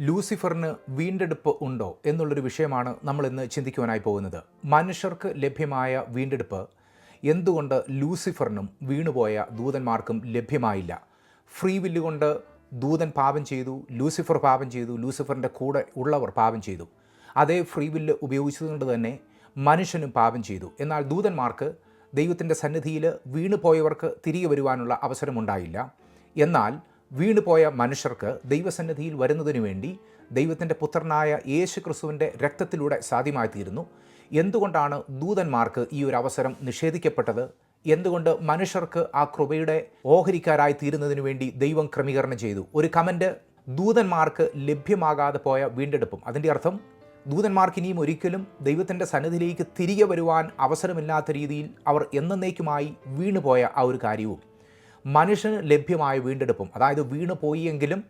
ലൂസിഫറിന് വീണ്ടെടുപ്പ് ഉണ്ടോ എന്നുള്ളൊരു വിഷയമാണ് നമ്മൾ ഇന്ന് ചിന്തിക്കുവാനായി പോകുന്നത്. മനുഷ്യർക്ക് ലഭ്യമായ വീണ്ടെടുപ്പ് എന്തുകൊണ്ട് ലൂസിഫറിനും വീണുപോയ ദൂതന്മാർക്കും ലഭ്യമായില്ല? ഫ്രീ വില്ല് കൊണ്ട് ദൂതൻ പാപം ചെയ്തു ലൂസിഫർ പാപം ചെയ്തു ലൂസിഫറിന്റെ കൂടെ ഉള്ളവർ പാപം ചെയ്തു. അതേ ഫ്രീ വില്ല് ഉപയോഗിച്ചതുകൊണ്ട് തന്നെ മനുഷ്യനും പാപം ചെയ്തു. എന്നാൽ ദൂതന്മാർക്ക് ദൈവത്തിന്റെ സന്നിധിയിൽ വീണുപോയവർക്ക് തിരികെ വരുവാനുള്ള അവസരമുണ്ടായില്ല. എന്നാൽ വീണുപോയ മനുഷ്യർക്ക് ദൈവസന്നിധിയിൽ വരുന്നതിനു വേണ്ടി ദൈവത്തിന്റെ പുത്രനായ യേശു ക്രിസ്തുവിന്റെ രക്തത്തിലൂടെ സാധ്യമായിത്തീരുന്നു. എന്തുകൊണ്ടാണ് ദൂതന്മാർക്ക് ഈ ഒരു അവസരം നിഷേധിക്കപ്പെട്ടത്? എന്തുകൊണ്ട് മനുഷ്യർക്ക് ആ കൃപയുടെ ഓഹരിക്കാരായി തീരുന്നതിനു വേണ്ടി ദൈവം ക്രമീകരണം ചെയ്തു? ഒരു കമന്റ് ദൂതന്മാർക്ക് ലഭ്യമാകാതെ പോയ വീണ്ടെടുപ്പും. അതിന്റെ അർത്ഥം ദൂതന്മാർക്ക് ഇനിയും ഒരിക്കലും ദൈവത്തിന്റെ സന്നിധിയിലേക്ക് തിരികെ വരുവാൻ അവസരമില്ലാത്ത രീതിയിൽ അവർ എന്നേക്കുമായി വീണുപോയ ആ ഒരു കാര്യവും. മനുഷ്യന് ലഭ്യമായ വീണ്ടെടുപ്പും. അതായത് വീണ് പോയിയെങ്കിലും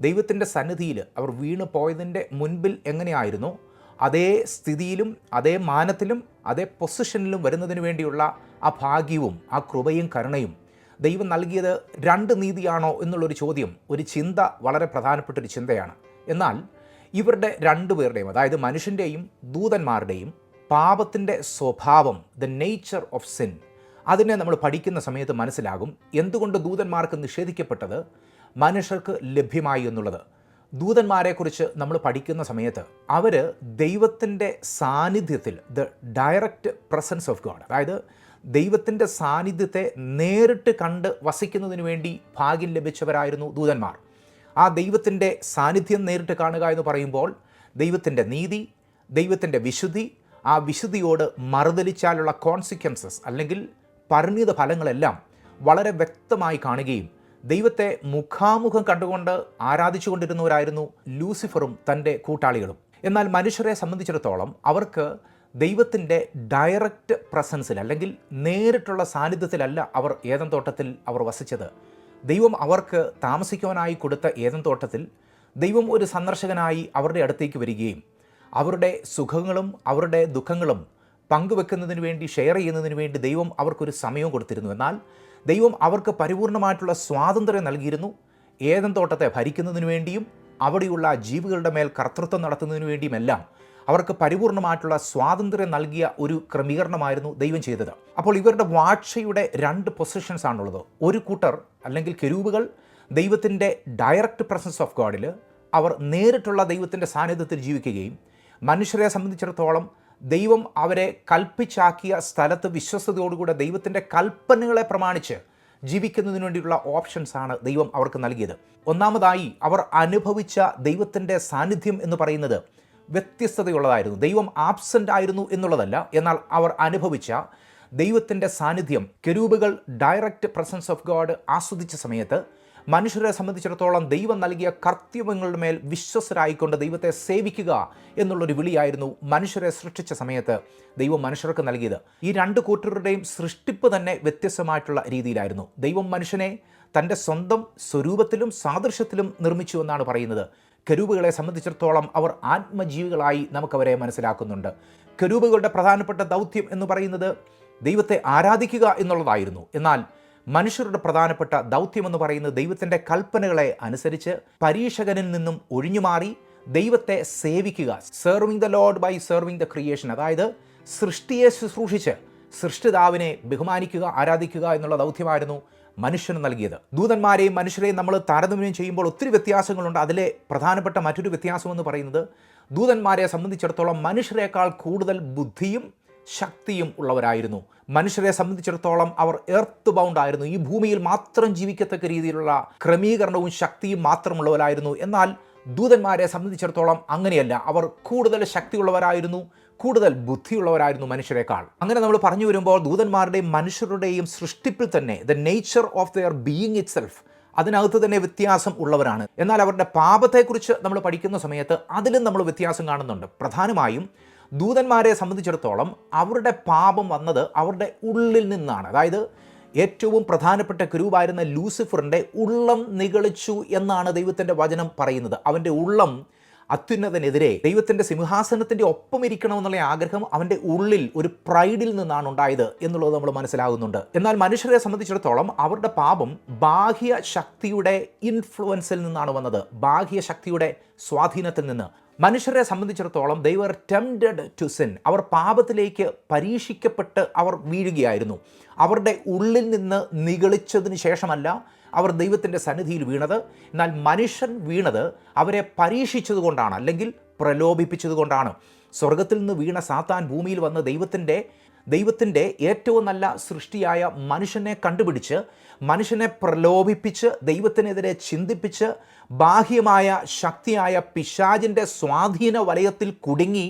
ദൈവത്തിന്റെ സന്നിധിയിൽ അവർ വീണ് പോയതിന്റെ മുൻപിൽ എങ്ങനെയായിരുന്നു? അതേ സ്ഥിതിയിലും അതേ മാനത്തിലും അതേ പൊസിഷനിലും വരുന്നതിന് വേണ്ടിയുള്ള ആ ഭാഗ്യവും ആ കൃപയും കരുണയും ദൈവം നൽകിയത് രണ്ട് നീതിയാണോ എന്നുള്ളൊരു ചോദ്യം ഒരു ചിന്ത വളരെ പ്രധാനപ്പെട്ടൊരു ചിന്തയാണ്. എന്നാൽ ഇവരുടെ രണ്ടുപേരുടെയും അതായത് മനുഷ്യന്റെയും ദൂതന്മാരുടെയും പാപത്തിന്റെ സ്വഭാവം ദ നേച്ചർ ഓഫ് സിൻ അതിനെ നമ്മൾ പഠിക്കുന്ന സമയത്ത് മനസ്സിലാകും എന്തുകൊണ്ട് ദൂതന്മാർക്ക് നിഷേധിക്കപ്പെട്ടത് മനുഷ്യർക്ക് ലഭ്യമായി എന്നുള്ളത്. ദൂതന്മാരെക്കുറിച്ച് നമ്മൾ പഠിക്കുന്ന സമയത്ത് അവർ ദൈവത്തിന്റെ സാന്നിധ്യത്തിൽ the direct presence of God അതായത് ദൈവത്തിന്റെ സാന്നിധ്യത്തെ നേരിട്ട് കണ്ട് വസിക്കുന്നതിന് വേണ്ടി ഭാഗ്യം ലഭിച്ചവരായിരുന്നു ദൂതന്മാർ. ആ ദൈവത്തിന്റെ സാന്നിധ്യം നേരിട്ട് കാണുക എന്ന് പറയുമ്പോൾ ദൈവത്തിന്റെ നീതി ദൈവത്തിന്റെ വിശുദ്ധി ആ വിശുദ്ധിയോട് മറുതലിച്ചാലുള്ള കോൺസിക്വൻസസ് അല്ലെങ്കിൽ പരിണിത ഫലങ്ങളെല്ലാം വളരെ വ്യക്തമായി കാണുകയും ദൈവത്തെ മുഖാമുഖം കണ്ടുകൊണ്ട് ആരാധിച്ചുകൊണ്ടിരുന്നവരായിരുന്നു ലൂസിഫറും തന്റെ കൂട്ടാളികളും. എന്നാൽ മനുഷ്യരെ സംബന്ധിച്ചിടത്തോളം അവർക്ക് ദൈവത്തിന്റെ ഡയറക്റ്റ് പ്രസൻസിൽ അല്ലെങ്കിൽ നേരിട്ടുള്ള സാന്നിധ്യത്തിലല്ല അവർ ഏതൻ തോട്ടത്തിൽ അവർ വസിച്ചത്. ദൈവം അവർക്ക് താമസിക്കുവാനായി കൊടുത്ത ഏതൻ തോട്ടത്തിൽ ദൈവം ഒരു സന്ദർശകനായി അവരുടെ അടുത്തേക്ക് വരികയും അവരുടെ സുഖങ്ങളും അവരുടെ ദുഃഖങ്ങളും പങ്കുവെക്കുന്നതിന് വേണ്ടി ഷെയർ ചെയ്യുന്നതിന് വേണ്ടി ദൈവം അവർക്കൊരു സമയവും കൊടുത്തിരുന്നു. എന്നാൽ ദൈവം അവർക്ക് പരിപൂർണമായിട്ടുള്ള സ്വാതന്ത്ര്യം നൽകിയിരുന്നു. ഏതൻ തോട്ടത്തെ ഭരിക്കുന്നതിന് വേണ്ടിയും അവിടെയുള്ള ജീവികളുടെ മേൽ കർത്തൃത്വം നടത്തുന്നതിന് വേണ്ടിയുമെല്ലാം അവർക്ക് പരിപൂർണമായിട്ടുള്ള സ്വാതന്ത്ര്യം നൽകിയ ഒരു ക്രമീകരണമായിരുന്നു ദൈവം ചെയ്തത്. അപ്പോൾ ഇവരുടെ വാഴ്ചയുടെ രണ്ട് പൊസിഷൻസ് ആണുള്ളത്. ഒരു കൂട്ടർ അല്ലെങ്കിൽ കെരൂബുകൾ ദൈവത്തിന്റെ ഡയറക്റ്റ് പ്രസൻസ് ഓഫ് ഗോഡിൽ അവർ നേരിട്ടുള്ള ദൈവത്തിന്റെ സാന്നിധ്യത്തിൽ ജീവിക്കുകയും മനുഷ്യരെ സംബന്ധിച്ചിടത്തോളം ദൈവം അവരെ കൽപ്പിച്ചാക്കിയ സ്ഥലത്ത് വിശ്വസ്തയോടുകൂടെ ദൈവത്തിന്റെ കൽപ്പനകളെ പ്രമാണിച്ച് ജീവിക്കുന്നതിന് വേണ്ടിയുള്ള ഓപ്ഷൻസാണ് ദൈവം അവർക്ക് നൽകിയത്. ഒന്നാമതായി അവർ അനുഭവിച്ച ദൈവത്തിന്റെ സാന്നിധ്യം എന്ന് പറയുന്നത് വ്യത്യസ്തതയുള്ളതായിരുന്നു. ദൈവം ആബ്സെന്റ് ആയിരുന്നു എന്നുള്ളതല്ല എന്നാൽ അവർ അനുഭവിച്ച ദൈവത്തിന്റെ സാന്നിധ്യം കെരൂബുകൾ ഡയറക്റ്റ് പ്രസൻസ് ഓഫ് ഗോഡ് ആസ്വദിച്ച സമയത്ത് മനുഷ്യരെ സംബന്ധിച്ചിടത്തോളം ദൈവം നൽകിയ കർത്തവ്യങ്ങളുടെ മേൽ വിശ്വസരായിക്കൊണ്ട് ദൈവത്തെ സേവിക്കുക എന്നുള്ളൊരു വിളിയായിരുന്നു മനുഷ്യരെ സൃഷ്ടിച്ച സമയത്ത് ദൈവം മനുഷ്യർക്ക് നൽകിയത്. ഈ രണ്ട് കൂട്ടരുടെയും സൃഷ്ടിപ്പ് തന്നെ വ്യത്യസ്തമായിട്ടുള്ള രീതിയിലായിരുന്നു. ദൈവം മനുഷ്യനെ തന്റെ സ്വന്തം സ്വരൂപത്തിലും സാദൃശ്യത്തിലും നിർമ്മിച്ചു എന്നാണ് പറയുന്നത്. കരൂപുകളെ സംബന്ധിച്ചിടത്തോളം അവർ ആത്മജീവികളായി നമുക്കവരെ മനസ്സിലാക്കുന്നുണ്ട്. കരൂപുകളുടെ പ്രധാനപ്പെട്ട ദൗത്യം എന്ന് പറയുന്നത് ദൈവത്തെ ആരാധിക്കുക എന്നുള്ളതായിരുന്നു. എന്നാൽ മനുഷ്യരുടെ പ്രധാനപ്പെട്ട ദൗത്യമെന്ന് പറയുന്ന ദൈവത്തിന്റെ കൽപ്പനകളെ അനുസരിച്ച് പരീക്ഷകനിൽ നിന്നും ഒഴിഞ്ഞുമാറി ദൈവത്തെ സേവിക്കുക serving the Lord by serving the creation അതായത് സൃഷ്ടിയെ ശുശ്രൂഷിച്ച് സൃഷ്ടിതാവിനെ ബഹുമാനിക്കുക ആരാധിക്കുക എന്നുള്ള ദൗത്യമായിരുന്നു മനുഷ്യന് നൽകിയത്. ദൂതന്മാരെയും മനുഷ്യരെയും നമ്മൾ താരതമ്യം ചെയ്യുമ്പോൾ ഒത്തിരി വ്യത്യാസങ്ങളുണ്ട്. അതിലെ പ്രധാനപ്പെട്ട മറ്റൊരു വ്യത്യാസം എന്ന് പറയുന്നത് ദൂതന്മാരെ സംബന്ധിച്ചിടത്തോളം മനുഷ്യരെക്കാൾ കൂടുതൽ ബുദ്ധിയും ശക്തിയും ഉള്ളവരായിരുന്നു. മനുഷ്യരെ സംബന്ധിച്ചിടത്തോളം അവർ എർത്ത് ബൗണ്ട് ആയിരുന്നു. ഈ ഭൂമിയിൽ മാത്രം ജീവിക്കത്തക്ക രീതിയിലുള്ള ക്രമീകരണവും ശക്തിയും മാത്രമുള്ളവരായിരുന്നു. എന്നാൽ ദൂതന്മാരെ സംബന്ധിച്ചിടത്തോളം അങ്ങനെയല്ല. അവർ കൂടുതൽ ശക്തിയുള്ളവരായിരുന്നു കൂടുതൽ ബുദ്ധിയുള്ളവരായിരുന്നു മനുഷ്യരെക്കാൾ. അങ്ങനെ നമ്മൾ പറഞ്ഞു വരുമ്പോൾ ദൂതന്മാരുടെയും മനുഷ്യരുടെയും സൃഷ്ടിപ്പിൽ തന്നെ the nature of their being itself അതിനകത്ത് തന്നെ വ്യത്യാസം ഉള്ളവരാണ്. എന്നാൽ അവരുടെ പാപത്തെക്കുറിച്ച് നമ്മൾ പഠിക്കുന്ന സമയത്ത് അതിലും നമ്മൾ വ്യത്യാസം കാണുന്നുണ്ട്. പ്രധാനമായും ദൂതന്മാരെ സംബന്ധിച്ചിടത്തോളം അവരുടെ പാപം വന്നത് അവരുടെ ഉള്ളിൽ നിന്നാണ്. അതായത് ഏറ്റവും പ്രധാനപ്പെട്ട കുരുവായിരുന്ന ലൂസിഫറിന്റെ ഉള്ളം നികളിച്ചു എന്നാണ് ദൈവത്തിന്റെ വചനം പറയുന്നത്. അവന്റെ ഉള്ളം അത്യുന്നതനെതിരെ ദൈവത്തിന്റെ സിംഹാസനത്തിന്റെ ഒപ്പം ഇരിക്കണമെന്നുള്ള ആഗ്രഹം അവന്റെ ഉള്ളിൽ ഒരു പ്രൈഡിൽ നിന്നാണ് ഉണ്ടായത് എന്നുള്ളത് നമ്മൾ മനസ്സിലാകുന്നുണ്ട്. എന്നാൽ മനുഷ്യരെ സംബന്ധിച്ചിടത്തോളം അവരുടെ പാപം ബാഹ്യ ശക്തിയുടെ ഇൻഫ്ലുവൻസിൽ നിന്നാണ് വന്നത്. ബാഹ്യ ശക്തിയുടെ സ്വാധീനത്തിൽ നിന്ന്. മനുഷ്യരെ സംബന്ധിച്ചിടത്തോളം they were tempted to sin അവർ പാപത്തിലേക്ക് പരീക്ഷിക്കപ്പെട്ട് അവർ വീഴുകയായിരുന്നു. അവരുടെ ഉള്ളിൽ നിന്ന് നിഗളിച്ചതിന് ശേഷമല്ല അവർ ദൈവത്തിന്റെ സന്നിധിയിൽ വീണത്. എന്നാൽ മനുഷ്യൻ വീണത് അവരെ പരീക്ഷിച്ചതുകൊണ്ടാണ് അല്ലെങ്കിൽ പ്രലോഭിപ്പിച്ചതുകൊണ്ടാണ്. സ്വർഗത്തിൽ നിന്ന് വീണ സാത്താൻ ഭൂമിയിൽ വന്ന് ദൈവത്തിന്റെ ദൈവത്തിന്റെ ഏറ്റവും നല്ല സൃഷ്ടിയായ മനുഷ്യനെ കണ്ടുപിടിച്ച് മനുഷ്യനെ പ്രലോഭിപ്പിച്ച് ദൈവത്തിനെതിരെ ചിന്തിപ്പിച്ച് ബാഹ്യമായ ശക്തിയായ പിശാജിന്റെ സ്വാധീന വലയത്തിൽ കുടുങ്ങി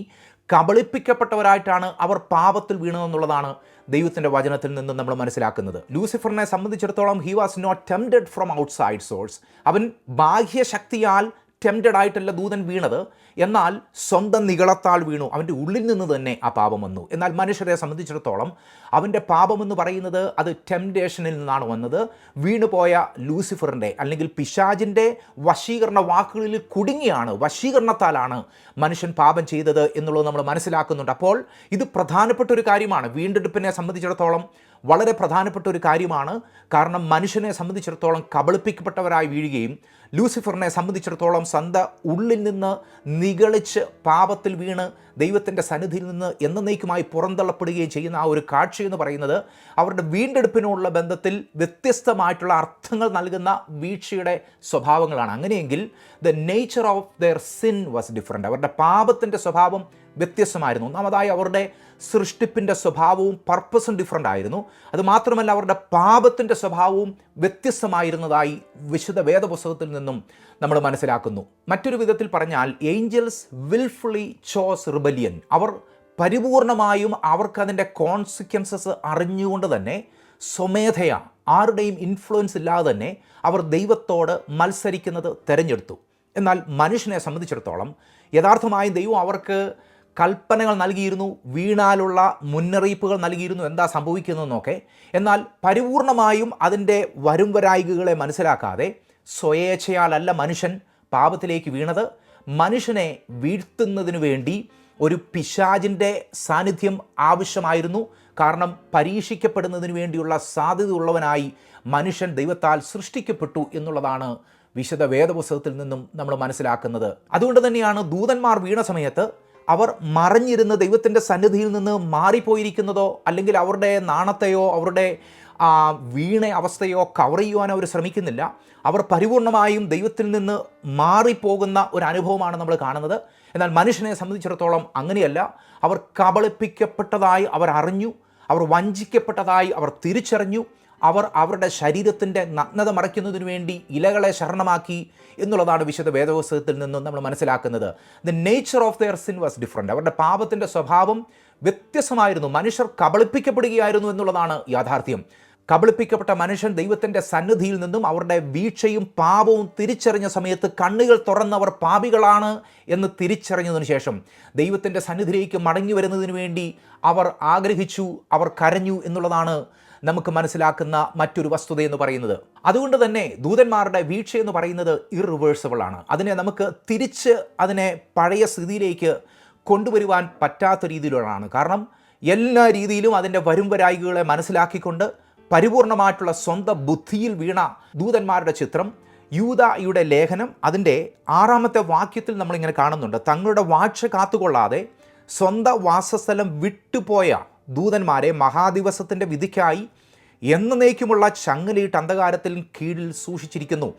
കബളിപ്പിക്കപ്പെട്ടവരായിട്ടാണ് അവർ പാപത്തിൽ വീണതെന്നുള്ളതാണ് ദൈവത്തിന്റെ വചനത്തിൽ നിന്ന് നമ്മൾ മനസ്സിലാക്കുന്നത്. ലൂസിഫറിനെ സംബന്ധിച്ചിടത്തോളം he was not tempted from outside source അവൻ ബാഹ്യശക്തിയാൽ ടെംപ്റ്റഡ് ആയിട്ടല്ല ദൂതൻ വീണത്. എന്നാൽ സ്വന്തം നികളത്താൽ വീണു. അവന്റെ ഉള്ളിൽ നിന്ന് തന്നെ ആ പാപം വന്നു. എന്നാൽ മനുഷ്യരെ സംബന്ധിച്ചിടത്തോളം അവന്റെ പാപമെന്ന് പറയുന്നത് അത് ടെംപ്റ്റേഷനിൽ നിന്നാണ് വന്നത്. വീണുപോയ ലൂസിഫറിന്റെ അല്ലെങ്കിൽ പിശാജിന്റെ വശീകരണ വാക്കുകളിൽ കുടുങ്ങിയാണ് വശീകരണത്താലാണ് മനുഷ്യൻ പാപം ചെയ്തത് എന്നുള്ളത് നമ്മൾ മനസ്സിലാക്കുന്നുണ്ട്. അപ്പോൾ ഇത് പ്രധാനപ്പെട്ട ഒരു കാര്യമാണ്. വീണ്ടെടുപ്പിനെ സംബന്ധിച്ചിടത്തോളം വളരെ പ്രധാനപ്പെട്ട ഒരു കാര്യമാണ്. കാരണം മനുഷ്യനെ സംബന്ധിച്ചിടത്തോളം കബളിപ്പിക്കപ്പെട്ടവരായി വീഴുകയും ലൂസിഫറിനെ സംബന്ധിച്ചിടത്തോളം സന്ത ഉള്ളിൽ നിന്ന് നിഗളിച്ച് പാപത്തിൽ വീണ് ദൈവത്തിന്റെ സന്നിധിയിൽ നിന്ന് എന്നേക്കുമായി പുറന്തള്ളപ്പെടുകയും ചെയ്യുന്ന ആ ഒരു കാഴ്ച എന്ന് പറയുന്നത് അവരുടെ വീണ്ടെടുപ്പിനുള്ള ബന്ധത്തിൽ വ്യത്യസ്തമായിട്ടുള്ള അർത്ഥങ്ങൾ നൽകുന്ന വീഴ്ചയുടെ സ്വഭാവങ്ങളാണ്. അങ്ങനെയെങ്കിൽ the nature of their sin was different അവരുടെ പാപത്തിന്റെ സ്വഭാവം വ്യത്യസ്തമായിരുന്നു. ഒന്നാമതായി അവരുടെ സൃഷ്ടിപ്പിന്റെ സ്വഭാവവും പർപ്പസും ഡിഫറന്റ് ആയിരുന്നു. അതുമാത്രമല്ല അവരുടെ പാപത്തിന്റെ സ്വഭാവവും വ്യത്യസ്തമായിരുന്നതായി വിശുദ്ധ വേദപുസ്തകത്തിൽ നിന്നും നമ്മൾ മനസ്സിലാക്കുന്നു. മറ്റൊരു വിധത്തിൽ പറഞ്ഞാൽ ഏഞ്ചൽസ് വിൽഫുള്ളി ചോസ് റിബലിയൻ അവർ പരിപൂർണമായും അവർക്കതിന്റെ കോൺസിക്വൻസസ് അറിഞ്ഞുകൊണ്ട് തന്നെ സ്വമേധയ ആരുടെയും ഇൻഫ്ലുവൻസ് ഇല്ലാതെ തന്നെ അവർ ദൈവത്തോട് മത്സരിക്കുന്നത് തിരഞ്ഞെടുത്തു. എന്നാൽ മനുഷ്യനെ സംബന്ധിച്ചിടത്തോളം യഥാർത്ഥമായും ദൈവം അവർക്ക് കൽപ്പനകൾ നൽകിയിരുന്നു വീണാലുള്ള മുന്നറിയിപ്പുകൾ നൽകിയിരുന്നു എന്താ സംഭവിക്കുന്നതെന്നൊക്കെ. എന്നാൽ പരിപൂർണമായും അതിന്റെ വരും വരായികകളെ മനസ്സിലാക്കാതെ സ്വയേച്ഛയാലല്ല മനുഷ്യൻ പാപത്തിലേക്ക് വീണത്. മനുഷ്യനെ വീഴ്ത്തുന്നതിനു വേണ്ടി ഒരു പിശാജിന്റെ സാന്നിധ്യം ആവശ്യമായിരുന്നു. കാരണം പരീക്ഷിക്കപ്പെടുന്നതിന് വേണ്ടിയുള്ള സാധ്യതയുള്ളവനായി മനുഷ്യൻ ദൈവത്താൽ സൃഷ്ടിക്കപ്പെട്ടു എന്നുള്ളതാണ് വിശുദ്ധ വേദപുസ്തകത്തിൽ നിന്നും നമ്മൾ മനസ്സിലാക്കുന്നത്. അതുകൊണ്ട് തന്നെയാണ് ദൂതന്മാർ വീണ സമയത്ത് അവർ മറഞ്ഞിരുന്ന് ദൈവത്തിന്റെ സന്നിധിയിൽ നിന്ന് മാറിപ്പോയിരിക്കുന്നതോ അല്ലെങ്കിൽ അവരുടെ നാണത്തെയോ അവരുടെ വീണ അവസ്ഥയോ കവർ ചെയ്യുവാൻ അവർ ശ്രമിക്കുന്നില്ല. അവർ പരിപൂർണമായും ദൈവത്തിൽ നിന്ന് മാറിപ്പോകുന്ന ഒരു അനുഭവമാണ് നമ്മൾ കാണുന്നത്. എന്നാൽ മനുഷ്യനെ സംബന്ധിച്ചിടത്തോളം അങ്ങനെയല്ല. അവർ കബളിപ്പിക്കപ്പെട്ടതായി അവർ അറിഞ്ഞു. അവർ വഞ്ചിക്കപ്പെട്ടതായി അവർ തിരിച്ചറിഞ്ഞു. അവർ അവരുടെ ശരീരത്തിന്റെ നഗ്നത മറയ്ക്കുന്നതിന് വേണ്ടി ഇലകളെ ശരണമാക്കി എന്നുള്ളതാണ് വിശുദ്ധ വേദപുസ്തകത്തിൽ നിന്നും നമ്മൾ മനസ്സിലാക്കുന്നത്. The nature of their sin was different അവരുടെ പാപത്തിന്റെ സ്വഭാവം വ്യത്യസ്തമായിരുന്നു. മനുഷ്യർ കബളിപ്പിക്കപ്പെടുകയായിരുന്നു എന്നുള്ളതാണ് യാഥാർത്ഥ്യം. കബളിപ്പിക്കപ്പെട്ട മനുഷ്യൻ ദൈവത്തിന്റെ സന്നിധിയിൽ നിന്നും അവരുടെ വീഴ്ചയും പാപവും തിരിച്ചറിഞ്ഞ സമയത്ത് കണ്ണുകൾ തുറന്നവർ പാപികളാണ് എന്ന് തിരിച്ചറിഞ്ഞതിനു ശേഷം ദൈവത്തിന്റെ സന്നിധിയിലേക്ക് മടങ്ങി വരുന്നതിന് വേണ്ടി അവർ ആഗ്രഹിച്ചു അവർ കരഞ്ഞു എന്നുള്ളതാണ് നമുക്ക് മനസ്സിലാക്കുന്ന മറ്റൊരു വസ്തുത എന്ന് പറയുന്നത്. അതുകൊണ്ട് തന്നെ ദൂതന്മാരുടെ വീഴ്ച എന്ന് പറയുന്നത് ഇറിവേഴ്സിബിൾ ആണ്. അതിനെ നമുക്ക് തിരിച്ച് അതിനെ പഴയ സ്ഥിതിയിലേക്ക് കൊണ്ടുവരുവാൻ പറ്റാത്ത രീതിയിലുള്ളതാണ്. കാരണം എല്ലാ രീതിയിലും അതിന്റെ വരും വരായികളെ മനസ്സിലാക്കിക്കൊണ്ട് പരിപൂർണമായിട്ടുള്ള സ്വന്തം ബുദ്ധിയിൽ വീണ ദൂതന്മാരുടെ ചിത്രം യൂതയുടെ ലേഖനം അതിന്റെ ആറാമത്തെ വാക്യത്തിൽ നമ്മളിങ്ങനെ കാണുന്നുണ്ട്. തങ്ങളുടെ വാഴ്ച കാത്തുകൊള്ളാതെ സ്വന്തം വാസസ്ഥലം വിട്ടുപോയ ദൂതന്മാരെ മഹാദിവസത്തിന്റെ വിധിക്കായി എന്നേക്കുമുള്ള ചങ്ങലയിട്ട് അന്ധകാരത്തിൽ കീഴിൽ സൂക്ഷിച്ചിരിക്കുന്നു.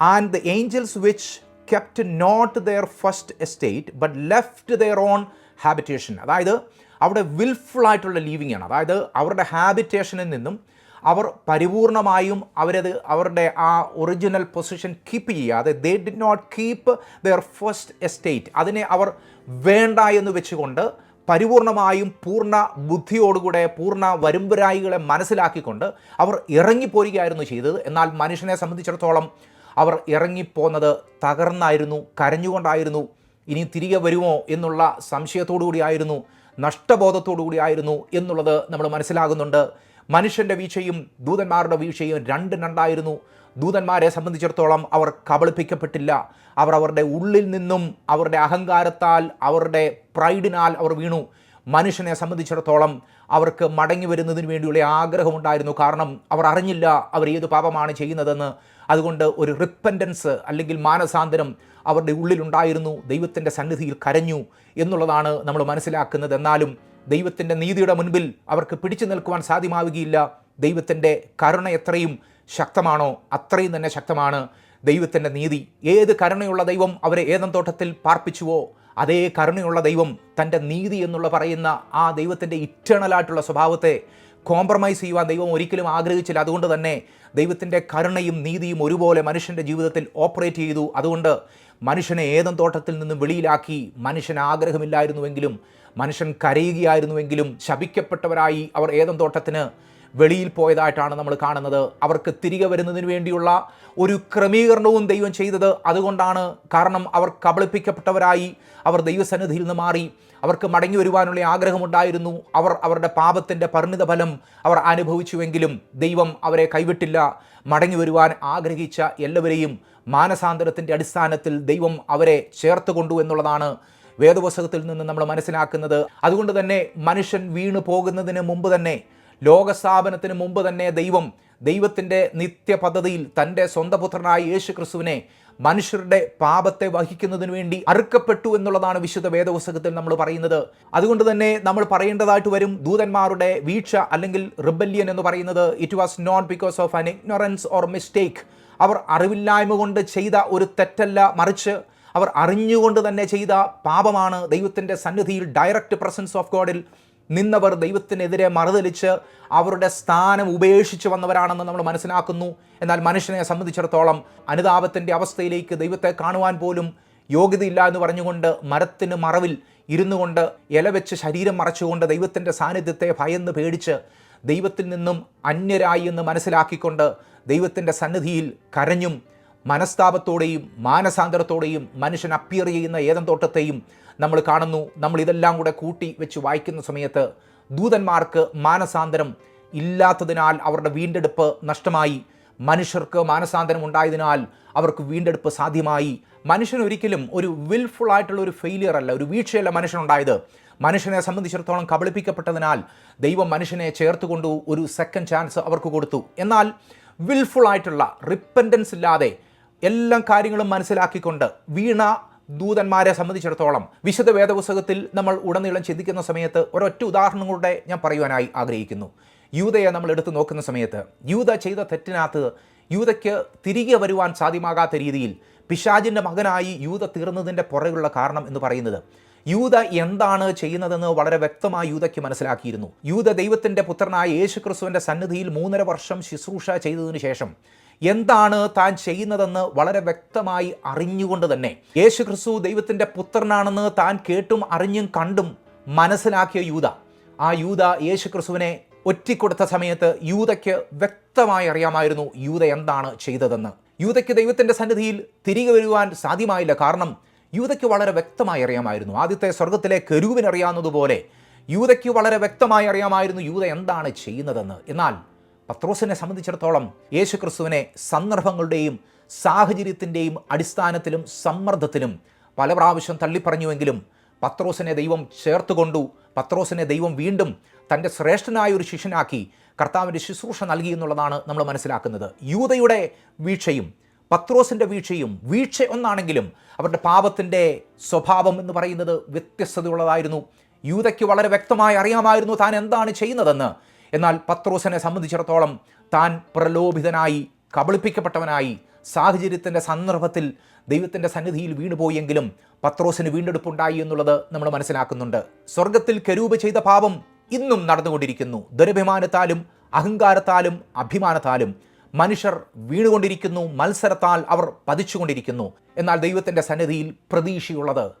And the angels which kept not their first estate but left their own habitation അതായത് അവിടെ വിൽഫുള്ളായിട്ടുള്ള ലീവിംഗ് ആണ്. അതായത് അവരുടെ ഹാബിറ്റേഷനിൽ നിന്നും അവർ പരിപൂർണമായും അവരത് അവരുടെ ആ ഒറിജിനൽ പൊസിഷൻ കീപ്പ് ചെയ്യാതെ they did not keep their first estate അതിനെ അവർ വേണ്ട എന്ന് വെച്ചുകൊണ്ട് പരിപൂർണമായും പൂർണ ബുദ്ധിയോടുകൂടെ പൂർണ വരുമ്പരായികളെ മനസ്സിലാക്കിക്കൊണ്ട് അവർ ഇറങ്ങിപ്പോരുകയായിരുന്നു ചെയ്തത്. എന്നാൽ മനുഷ്യനെ സംബന്ധിച്ചിടത്തോളം അവർ ഇറങ്ങിപ്പോന്നത് തകർന്നായിരുന്നു കരഞ്ഞുകൊണ്ടായിരുന്നു. ഇനി തിരികെ വരുമോ എന്നുള്ള സംശയത്തോടു കൂടിയായിരുന്നു നഷ്ടബോധത്തോടു കൂടിയായിരുന്നു എന്നുള്ളത് നമ്മൾ മനസ്സിലാകുന്നുണ്ട്. മനുഷ്യന്റെ വീഴ്ചയും ദൂതന്മാരുടെ വീഴ്ചയും രണ്ട് രണ്ടായിരുന്നു. ദൂതന്മാരെ സംബന്ധിച്ചിടത്തോളം അവർ കബളിപ്പിക്കപ്പെട്ടില്ല. അവർ അവരുടെ ഉള്ളിൽ നിന്നും അവരുടെ അഹങ്കാരത്താൽ അവരുടെ പ്രൈഡിനാൽ അവർ വീണു. മനുഷ്യനെ സംബന്ധിച്ചിടത്തോളം അവർക്ക് മടങ്ങി വരുന്നതിന് വേണ്ടിയുള്ള ആഗ്രഹമുണ്ടായിരുന്നു. കാരണം അവർ അറിഞ്ഞില്ല അവർ ഏത് പാപമാണ് ചെയ്യുന്നതെന്ന്. അതുകൊണ്ട് ഒരു റിപ്പൻഡൻസ് അല്ലെങ്കിൽ മാനസാന്തരം അവരുടെ ഉള്ളിലുണ്ടായിരുന്നു ദൈവത്തിന്റെ സന്നിധിയിൽ കരഞ്ഞു എന്നുള്ളതാണ് നമ്മൾ മനസ്സിലാക്കുന്നത്. എന്നാലും ദൈവത്തിന്റെ നീതിയുടെ മുൻപിൽ അവർക്ക് പിടിച്ചു നിൽക്കുവാൻ സാധ്യമാവുകയില്ല. ദൈവത്തിന്റെ കരുണ എത്രയും ശക്തമാണോ? അത്രയും തന്നെ ശക്തമാണ് ദൈവത്തിന്റെ നീതി. ഏത് കരുണയുള്ള ദൈവം അവരെ ഏതം തോട്ടത്തിൽ പാർപ്പിച്ചുവോ അതേ കരുണയുള്ള ദൈവം തന്റെ നീതി എന്നുള്ള പറയുന്ന ആ ദൈവത്തിന്റെ ഇറ്റേണലായിട്ടുള്ള സ്വഭാവത്തെ കോംപ്രമൈസ് ചെയ്യുവാൻ ദൈവം ഒരിക്കലും ആഗ്രഹിച്ചില്ല. അതുകൊണ്ട് തന്നെ ദൈവത്തിന്റെ കരുണയും നീതിയും ഒരുപോലെ മനുഷ്യന്റെ ജീവിതത്തിൽ ഓപ്പറേറ്റ് ചെയ്തു. അതുകൊണ്ട് മനുഷ്യനെ ഏതം തോട്ടത്തിൽ നിന്നും വെളിയിലാക്കി മനുഷ്യന് ആഗ്രഹമില്ലായിരുന്നുവെങ്കിലും മനുഷ്യൻ കരയുകയായിരുന്നുവെങ്കിലും ശപിക്കപ്പെട്ടവരായി അവർ ഏതം തോട്ടത്തിന് വെളിയിൽ പോയതായിട്ടാണ് നമ്മൾ കാണുന്നത്. അവർക്ക് തിരികെ വരുന്നതിന് വേണ്ടിയുള്ള ഒരു ക്രമീകരണവും ദൈവം ചെയ്തത് അതുകൊണ്ടാണ്. കാരണം അവർ കബളിപ്പിക്കപ്പെട്ടവരായി. അവർ ദൈവസന്നിധിയിൽ നിന്ന് മാറി. അവർക്ക് മടങ്ങി വരുവാനുള്ള ആഗ്രഹമുണ്ടായിരുന്നു അവർ അവരുടെ പാപത്തിന്റെ പരിണിത ഫലം അവർ അനുഭവിച്ചുവെങ്കിലും ദൈവം അവരെ കൈവിട്ടില്ല. മടങ്ങി വരുവാൻ ആഗ്രഹിച്ച എല്ലാവരെയും മാനസാന്തരത്തിന്റെ അടിസ്ഥാനത്തിൽ ദൈവം അവരെ ചേർത്ത് കൊണ്ടു എന്നുള്ളതാണ് വേദപുസ്തകത്തിൽ നിന്ന് നമ്മൾ മനസ്സിലാക്കുന്നത്. അതുകൊണ്ട് തന്നെ മനുഷ്യൻ വീണു പോകുന്നതിന് മുമ്പ് തന്നെ ലോകസ്ഥാപനത്തിന് മുമ്പ് തന്നെ ദൈവം ദൈവത്തിന്റെ നിത്യ പദ്ധതിയിൽ തന്റെ സ്വന്തം പുത്രനായ യേശു ക്രിസ്തുവിനെ മനുഷ്യരുടെ പാപത്തെ വഹിക്കുന്നതിന് വേണ്ടി അറുക്കപ്പെട്ടു എന്നുള്ളതാണ് വിശുദ്ധ വേദപുസ്തകത്തിൽ നമ്മൾ പറയുന്നത്. അതുകൊണ്ട് തന്നെ നമ്മൾ പറയേണ്ടതായിട്ട് വരും ദൂതന്മാരുടെ വീഴ്ച അല്ലെങ്കിൽ റിബല്യൻ എന്ന് പറയുന്നത് it was not because of an ignorance or mistake അവർ അറിവില്ലായ്മ കൊണ്ട് ചെയ്ത ഒരു തെറ്റല്ല മറിച്ച് അവർ അറിഞ്ഞുകൊണ്ട് തന്നെ ചെയ്ത പാപമാണ് ദൈവത്തിന്റെ സന്നിധിയിൽ ഡയറക്റ്റ് പ്രസൻസ് ഓഫ് ഗോഡിൽ നിന്നവർ ദൈവത്തിനെതിരെ മറുതലിച്ച് അവരുടെ സ്ഥാനം ഉപേക്ഷിച്ച് വന്നവരാണെന്ന് നമ്മൾ മനസ്സിലാക്കുന്നു. എന്നാൽ മനുഷ്യനെ സംബന്ധിച്ചിടത്തോളം അനുതാപത്തിന്റെ അവസ്ഥയിലേക്ക് ദൈവത്തെ കാണുവാൻ പോലും യോഗ്യതയില്ല എന്ന് പറഞ്ഞുകൊണ്ട് മരത്തിന് മറവിൽ ഇരുന്നു കൊണ്ട് ഇല വെച്ച് ശരീരം മറച്ചുകൊണ്ട് ദൈവത്തിന്റെ സാന്നിധ്യത്തെ ഭയന്ന് പേടിച്ച് ദൈവത്തിൽ നിന്നും അന്യരായി എന്ന് മനസ്സിലാക്കിക്കൊണ്ട് ദൈവത്തിന്റെ സന്നിധിയിൽ കരഞ്ഞും മനസ്താപത്തോടെയും മാനസാന്തരത്തോടെയും മനുഷ്യൻ അപ്പിയർ ചെയ്യുന്ന ഏതം തോട്ടത്തെയും നമ്മൾ കാണുന്നു നമ്മൾ ഇതെല്ലാം കൂടെ കൂട്ടി വെച്ച് വായിക്കുന്ന സമയത്ത് ദൂതന്മാർക്ക് മാനസാന്തരം ഇല്ലാത്തതിനാൽ അവരുടെ വീണ്ടെടുപ്പ് നഷ്ടമായി. മനുഷ്യർക്ക് മാനസാന്തരം ഉണ്ടായതിനാൽ അവർക്ക് വീണ്ടെടുപ്പ് സാധ്യമായി. മനുഷ്യൻ ഒരിക്കലും ഒരു വിൽഫുൾ ആയിട്ടുള്ള ഒരു ഫെയിലിയർ അല്ല ഒരു വീഴ്ചയല്ല മനുഷ്യനുണ്ടായത്. മനുഷ്യനെ സംബന്ധിച്ചിടത്തോളം കബളിപ്പിക്കപ്പെട്ടതിനാൽ ദൈവം മനുഷ്യനെ ചേർത്തുകൊണ്ടു ഒരു സെക്കൻഡ് ചാൻസ് അവർക്ക് കൊടുത്തു. എന്നാൽ വിൽഫുൾ ആയിട്ടുള്ള റിപ്പൻഡൻസ് ഇല്ലാതെ എല്ലാ കാര്യങ്ങളും മനസ്സിലാക്കിക്കൊണ്ട് വീണ ദൂതന്മാരെ സംബന്ധിച്ചിടത്തോളം വിശുദ്ധ വേദപുസ്തകത്തിൽ നമ്മൾ ഉടനീളം ചിന്തിക്കുന്ന സമയത്ത് ഒരൊറ്റ ഉദാഹരണം കൂടെ ഞാൻ പറയുവാനായി ആഗ്രഹിക്കുന്നു. യൂതയെ നമ്മൾ എടുത്തു നോക്കുന്ന സമയത്ത് യൂത ചെയ്ത തെറ്റിനകത്ത് യൂതയ്ക്ക് തിരികെ വരുവാൻ സാധ്യമാകാത്ത രീതിയിൽ പിശാജിന്റെ മകനായി യൂത തീർന്നതിന്റെ പുറകുള്ള കാരണം എന്ന് പറയുന്നത് യൂത എന്താണ് ചെയ്യുന്നതെന്ന് വളരെ വ്യക്തമായി യൂതയ്ക്ക് മനസ്സിലാക്കിയിരുന്നു. യൂത ദൈവത്തിന്റെ പുത്രനായ യേശു ക്രിസ്തുവിന്റെ സന്നിധിയിൽ മൂന്നര വർഷം ശുശ്രൂഷ ചെയ്തതിനു ശേഷം എന്താണ് താൻ ചെയ്യുന്നതെന്ന് വളരെ വ്യക്തമായി അറിഞ്ഞുകൊണ്ട് തന്നെ. യേശു ക്രിസ്തു ദൈവത്തിന്റെ പുത്രനാണെന്ന് താൻ കേട്ടും അറിഞ്ഞും കണ്ടും മനസ്സിലാക്കിയ യൂത. ആ യൂത യേശു ക്രിസ്തുവിനെ ഒറ്റിക്കൊടുത്ത സമയത്ത് യൂതയ്ക്ക് വ്യക്തമായി അറിയാമായിരുന്നു യൂത എന്താണ് ചെയ്തതെന്ന്. യൂതയ്ക്ക് ദൈവത്തിന്റെ സന്നിധിയിൽ തിരികെ വരുവാൻ സാധ്യമായില്ല. കാരണം യൂതയ്ക്ക് വളരെ വ്യക്തമായി അറിയാമായിരുന്നു. ആദ്യത്തെ സ്വർഗത്തിലെ കരൂവിനറിയാവുന്നതുപോലെ യൂതയ്ക്ക് വളരെ വ്യക്തമായി അറിയാമായിരുന്നു യൂത എന്താണ് ചെയ്യുന്നതെന്ന്. എന്നാൽ പത്രോസിനെ സംബന്ധിച്ചിടത്തോളം യേശുക്രിസ്തുവിനെ സന്ദർഭങ്ങളുടെയും സാഹചര്യത്തിന്റെയും അടിസ്ഥാനത്തിലും സമ്മർദ്ദത്തിലും പല പ്രാവശ്യം തള്ളിപ്പറഞ്ഞുവെങ്കിലും പത്രോസിനെ ദൈവം ചേർത്തുകൊണ്ടു പത്രോസിനെ ദൈവം വീണ്ടും തന്റെ ശ്രേഷ്ഠനായ ഒരു ശിഷ്യനാക്കി കർത്താവിന്റെ ശുശ്രൂഷ നൽകി എന്നുള്ളതാണ് നമ്മൾ മനസ്സിലാക്കുന്നത്. യൂതയുടെ വീഴ്ചയും പത്രോസിന്റെ വീഴ്ചയും വീഴ്ച ഒന്നാണെങ്കിലും അവരുടെ പാപത്തിന്റെ സ്വഭാവം എന്ന് പറയുന്നത് വ്യത്യസ്തതയുള്ളതായിരുന്നു. യൂതയ്ക്ക് വളരെ വ്യക്തമായി അറിയാമായിരുന്നു താൻ എന്താണ് ചെയ്യുന്നതെന്ന്. എന്നാൽ പത്രോസിനെ സംബന്ധിച്ചിടത്തോളം താൻ പ്രലോഭിതനായി കബളിപ്പിക്കപ്പെട്ടവനായി സാഹചര്യത്തിന്റെ സന്ദർഭത്തിൽ ദൈവത്തിന്റെ സന്നിധിയിൽ വീണുപോയെങ്കിലും പത്രോസിന് വീണ്ടെടുപ്പുണ്ടായി എന്നുള്ളത് നമ്മൾ മനസ്സിലാക്കുന്നുണ്ട്. സ്വർഗത്തിൽ കരൂപ് ചെയ്ത പാപം ഇന്നും നടന്നുകൊണ്ടിരിക്കുന്നു. ദുരഭിമാനത്താലും അഹങ്കാരത്താലും അഭിമാനത്താലും മനുഷ്യർ വീണുകൊണ്ടിരിക്കുന്നു മത്സരത്താൽ അവർ പതിച്ചുകൊണ്ടിരിക്കുന്നു. എന്നാൽ ദൈവത്തിന്റെ സന്നിധിയിൽ പ്രതീക്ഷയുള്ളത്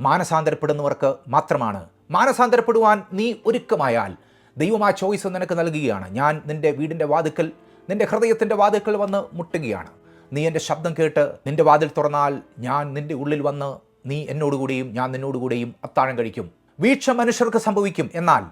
മാനസാന്തരപ്പെടുന്നവർക്ക് മാത്രമാണ്. മാനസാന്തരപ്പെടുവാൻ നീ ഒരുക്കമായാൽ ദൈവം ആ ചോയ്സ് നിനക്ക് നൽകുകയാണ്. ഞാൻ നിന്റെ വീടിന്റെ വാതുക്കൽ നിന്റെ ഹൃദയത്തിന്റെ വാതിക്കൽ വന്ന് മുട്ടുകയാണ്. നീ എന്റെ ശബ്ദം കേട്ട് നിന്റെ വാതിൽ തുറന്നാൽ ഞാൻ നിന്റെ ഉള്ളിൽ വന്ന് നീ എന്നോടുകൂടിയും ഞാൻ നിന്നോടുകൂടിയും അത്താഴം കഴിക്കും. വീഴ്ച മനുഷ്യർക്ക് സംഭവിക്കും. എന്നാൽ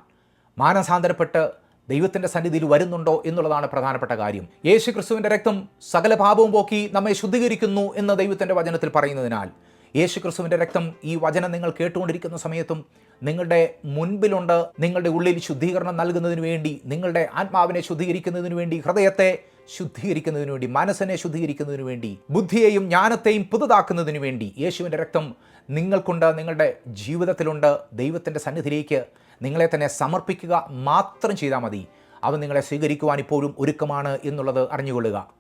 മാനസാന്തരപ്പെട്ട് ദൈവത്തിന്റെ സന്നിധിയിൽ വരുന്നുണ്ടോ എന്നുള്ളതാണ് പ്രധാനപ്പെട്ട കാര്യം. യേശു ക്രിസ്തുവിന്റെ രക്തം സകല പാപവും പോക്കി നമ്മെ ശുദ്ധീകരിക്കുന്നു എന്ന് ദൈവത്തിന്റെ വചനത്തിൽ പറയുന്നതിനാൽ യേശു ക്രിസ്തുവിന്റെ രക്തം ഈ വചനം നിങ്ങൾ കേട്ടുകൊണ്ടിരിക്കുന്ന സമയത്തും നിങ്ങളുടെ മുൻപിലുണ്ട്. നിങ്ങളുടെ ഉള്ളിൽ ശുദ്ധീകരണം നൽകുന്നതിന് വേണ്ടി നിങ്ങളുടെ ആത്മാവിനെ ശുദ്ധീകരിക്കുന്നതിന് വേണ്ടി ഹൃദയത്തെ ശുദ്ധീകരിക്കുന്നതിന് വേണ്ടി മനസ്സിനെ ശുദ്ധീകരിക്കുന്നതിന് വേണ്ടി ബുദ്ധിയെയും ജ്ഞാനത്തെയും പുതുതാക്കുന്നതിന് വേണ്ടി യേശുവിന്റെ രക്തം നിങ്ങൾക്കുണ്ട് നിങ്ങളുടെ ജീവിതത്തിലുണ്ട്. ദൈവത്തിന്റെ സന്നിധിയിലേക്ക് നിങ്ങളെ തന്നെ സമർപ്പിക്കുക മാത്രം ചെയ്താൽ മതി. അവൻ നിങ്ങളെ സ്വീകരിക്കുവാൻ ഇപ്പോഴും ഒരുക്കമാണ് എന്നുള്ളത് അറിഞ്ഞുകൊള്ളുക.